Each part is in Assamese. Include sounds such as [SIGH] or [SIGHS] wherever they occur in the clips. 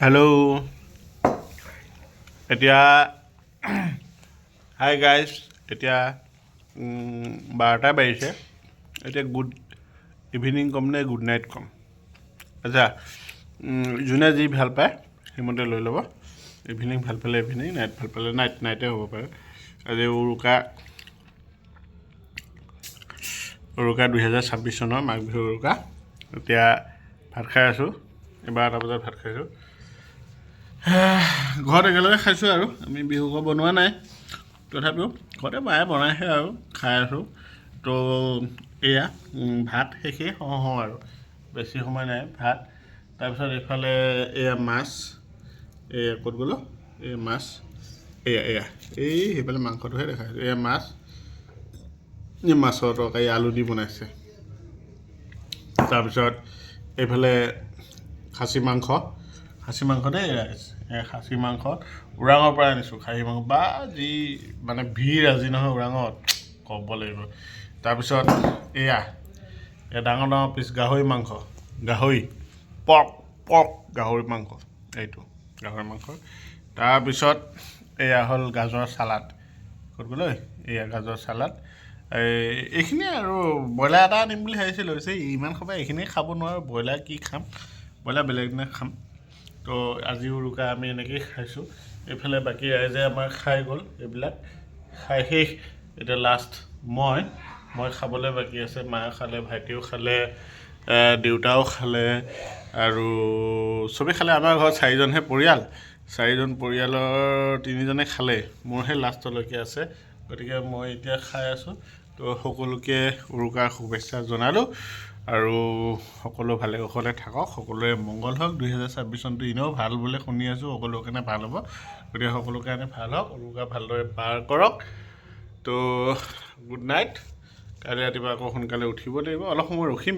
হেল্ল' এতিয়া হাই গাইজ এতিয়া উম, বাৰটা বাজিছে। এতিয়া গুড ইভিনিং ক'ম নে গুড নাইট ক'ম? আচ্ছা যোনে যি ভালো পায় সেইমতে লৈ ল'ব। ইভিনিং ভালো পালে ইভিনিং নাইট ভালো পালে নাইট নাইটে হ'ব পাৰে। আজি উৰুকা উৰুকা দুহেজাৰ ছাব্বিছ চনৰ মাঘ বিহুৰ উৰুকা। এতিয়া ভাত খাই আছোঁ। বাৰটা বজাত ভাত খাইছোঁ। [SIGHS] ঘৰত একেলগে খাইছোঁ আৰু। আমি বিহু ঘৰ বনোৱা নাই। তথাপিও ঘৰতে মায়ে বনাইছে আৰু খাই আছোঁ। তো এয়া ভাত শেষেই হওঁ হওঁ আৰু। বেছি সময় নাই ভাত। তাৰপিছত এইফালে এয়া মাছ। এয়া ক'ত গ'লো? এয়া মাছ। এয়া এয়া। এই সেইফালে মাংসটোহে দেখাইছোঁ। এয়া মাছ। এই মাছৰ তৰকাৰী আলু দি বনাইছে। তাৰপিছত এইফালে খাচী মাংস। খাচী মাংস দেই ৰাইজ এই খাচী মাংস ওৰাঙৰ পৰা আনিছোঁ খাচী মাংস। বা যি মানে ভিৰ আজি নহয় ওৰাঙত ক'ব লাগিব। তাৰপিছত এয়া এয়া ডাঙৰ ডাঙৰ পিচ গাহৰি মাংস। গাহৰি পৰ্ক পৰ্ক গাহৰি মাংস এইটো গাহৰি মাংস। তাৰপিছত এয়া হ'ল গাজৰ চালাড। ক'ত গ'ল এয়া গাজৰ চালাড। এই এইখিনিয়ে আৰু ব্ৰইলাৰ এটা আনিম বুলি ভাবিছিলোঁ। পিছে ইমান সময় এইখিনিয়ে খাব নোৱাৰোঁ ব্ৰইলাৰ কি খাম? ব্ৰইলাৰ বেলেগ দিনা খাম। তো আজি উৰুকা আমি এনেকৈয়ে খাইছোঁ। এইফালে বাকী ৰাইজে আমাৰ খাই গ'ল এইবিলাক। খাই শেষ। এতিয়া লাষ্ট মই মই খাবলৈ বাকী আছে মায়ে খালে ভাইটিও খালে দেউতাও খালে আৰু চবেই খালে। আমাৰ ঘৰত চাৰিজনহে পৰিয়াল। চাৰিজন পৰিয়ালৰ তিনিজনে খালে মোৰহে লাষ্টলৈকে আছে। গতিকে মই এতিয়া খাই আছোঁ। তো সকলোকে উৰুকাৰ শুভেচ্ছা জনালোঁ আৰু সকলো ভালে কুশলে থাকক সকলোৰে মংগল হওক। দুহেজাৰ ছাব্বিছ চনটো এনেও ভাল বুলি শুনি আছোঁ সকলোৰ কাৰণে ভাল হ'ব। গতিকে সকলোৰ কাৰণে ভাল হওক উৰুকা ভালদৰে পাৰ কৰক। তো গুড নাইট কাইলৈ ৰাতিপুৱা আকৌ সোনকালে উঠিব লাগিব। অলপ সময় ৰখিম।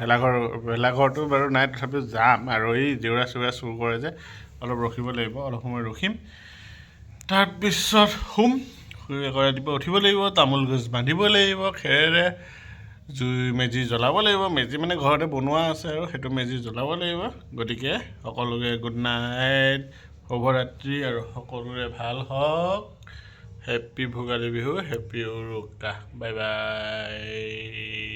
ভেলাঘৰ ভেলাঘৰটো বাৰু নাই তথাপিও যাম আৰু এই জেউৰা চেউৰা চুৰ কৰে যে অলপ ৰখিব লাগিব অলপ সময় ৰখিম। তাৰপিছত শুম। ৰাতিপুৱা উঠিব লাগিব তামোল গছ বান্ধিব লাগিব খেৰেৰে জুই মেজি জ্বলাব লাগিব মেজি মানে ঘৰতে বনোৱা আছে আৰু সেইটো মেজি জ্বলাব লাগিব। গতিকে সকলোকে গুড নাইট শুভৰাত্ৰি আৰু সকলোৰে ভাল হওক। Happy Bhogali Bihu happy Uruka. Bye bye